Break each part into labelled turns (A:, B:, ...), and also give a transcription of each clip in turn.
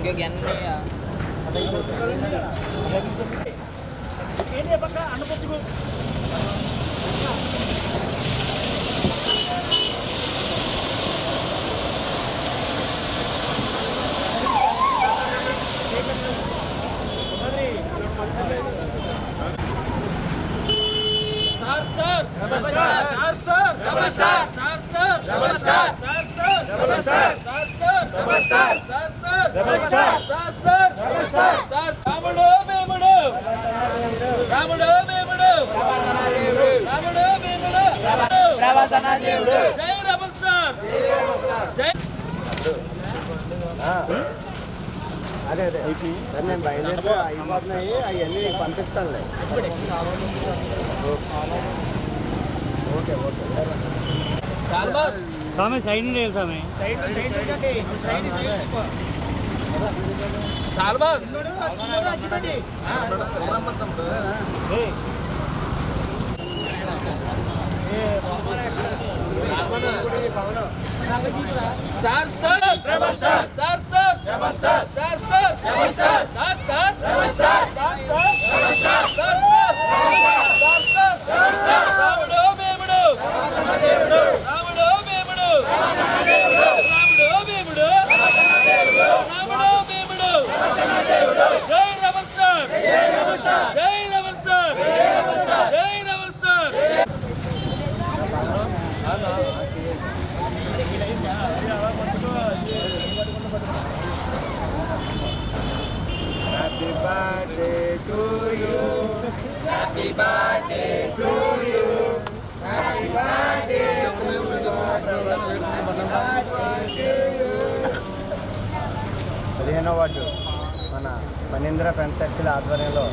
A: ఇంకొక ఎన్ని
B: ఏంటి
A: స్టార్ స్టార్
B: నమస్కార్.
A: స్టార్ స్టార్
B: నమస్కార్.
A: స్టార్ స్టార్
B: నమస్కార్.
A: స్టార్ స్టార్
B: నమస్కార్.
A: స్టార్ స్టార్
B: నమస్కార్.
A: స్టార్ స్టార్
B: నమస్కార్.
A: స్టార్ స్టార్
B: నమస్కార్.
A: స్టార్ రాముడు మేముడు రాముడు మేముడు రాముడు మేముడు
B: ప్రవాసన దేవుడు
A: జై రమల్ స్టార్ జై
C: అదే అదే సరే నేను బయలుదేరితే అయిపోతున్నాయి అవన్నీ నీకు పంపిస్తానులే ఓకే ఓకే సరే
D: side
B: side side side side
A: సాల్బార్
B: చూడండి
A: star star. Star star. Star star. Star star. Star star. Star star Ramudu మేముడు రాముడు మేముడు రాముడు మేముడు రాముడు మేముడు జై రమల్ స్టార్ జై రమల్ స్టార్ జై Ramal star
C: happy birthday to you పదిహేనో వార్డు మన మణీంద్ర ఫ్రెండ్ సర్కిల్ ఆధ్వర్యంలో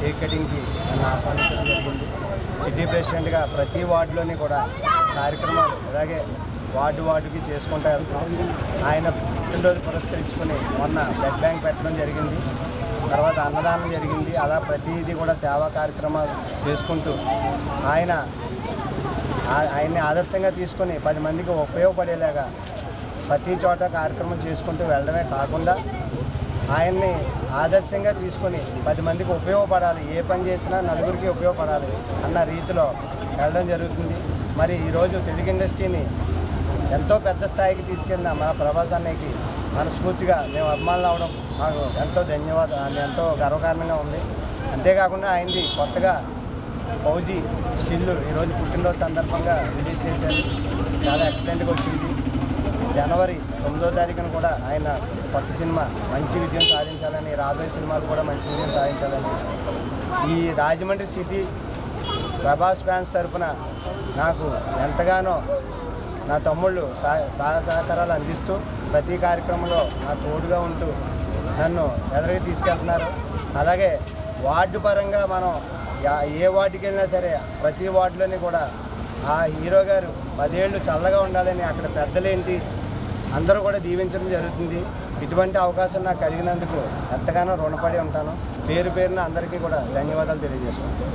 C: కేక్ కటింగ్కి నన్ను ఆహ్వానించడం జరిగింది. సిటీ ప్రెసిడెంట్గా ప్రతి వార్డులోని కూడా కార్యక్రమాలు అలాగే వార్డు వార్డుకి చేసుకుంటూ వెళ్తాం. ఆయన పుట్టినరోజు పురస్కరించుకుని మొన్న బ్లడ్ బ్యాంక్ పెట్టడం జరిగింది. తర్వాత అన్నదానం జరిగింది. అలా ప్రతిదీ కూడా సేవా కార్యక్రమాలు చేసుకుంటూ ఆయన ఆయన్ని ఆదర్శంగా తీసుకొని పది మందికి ఉపయోగపడేలాగా ప్రతి చోట కార్యక్రమం చేసుకుంటూ వెళ్ళడమే కాకుండా ఆయన్ని ఆదర్శంగా తీసుకొని పది మందికి ఉపయోగపడాలి. ఏ పని చేసినా నలుగురికి ఉపయోగపడాలి అన్న రీతిలో వెళ్ళడం జరుగుతుంది. మరి ఈరోజు తెలుగు ఇండస్ట్రీని ఎంతో పెద్ద స్థాయికి తీసుకెళ్ళిన మన ప్రభాస్ అన్నయ్యకి మనస్ఫూర్తిగా మేము అభిమానులు అవడం మాకు ఎంతో ధన్యవాదాలు ఎంతో గర్వకారణంగా ఉంది. అంతేకాకుండా ఆయనది కొత్తగా ఫౌజీ స్టిల్ ఈరోజు పుట్టినరోజు సందర్భంగా రిలీజ్ చేశారు. చాలా ఎక్సలెంట్గా వచ్చింది. జనవరి తొమ్మిదో తారీఖున కూడా ఆయన కొత్త సినిమా మంచి విజయం సాధించాలని రాబోయే సినిమాలు కూడా మంచి విజయం సాధించాలని ఈ రాజమండ్రి సిటీ ప్రభాస్ ఫ్యాన్స్ తరపున నాకు ఎంతగానో నా తమ్ముళ్ళు సహ సహాయ సహకారాలు అందిస్తూ ప్రతి కార్యక్రమంలో నా తోడుగా ఉంటూ నన్ను ఎదరికి తీసుకెళ్తున్నారు. అలాగే వార్డు పరంగా మనం ఏ వార్డుకి వెళ్ళినా సరే ప్రతి వార్డులోని కూడా ఆ హీరో గారు పదేళ్ళు చల్లగా ఉండాలని అక్కడ పెద్దలేంటి అందరూ కూడా దీవించడం జరుగుతుంది. ఇటువంటి అవకాశం నాకు కలిగినందుకు ఎంతగానో రుణపడి ఉంటాను. పేరు పేరున అందరికీ కూడా ధన్యవాదాలు తెలియజేసుకుంటాను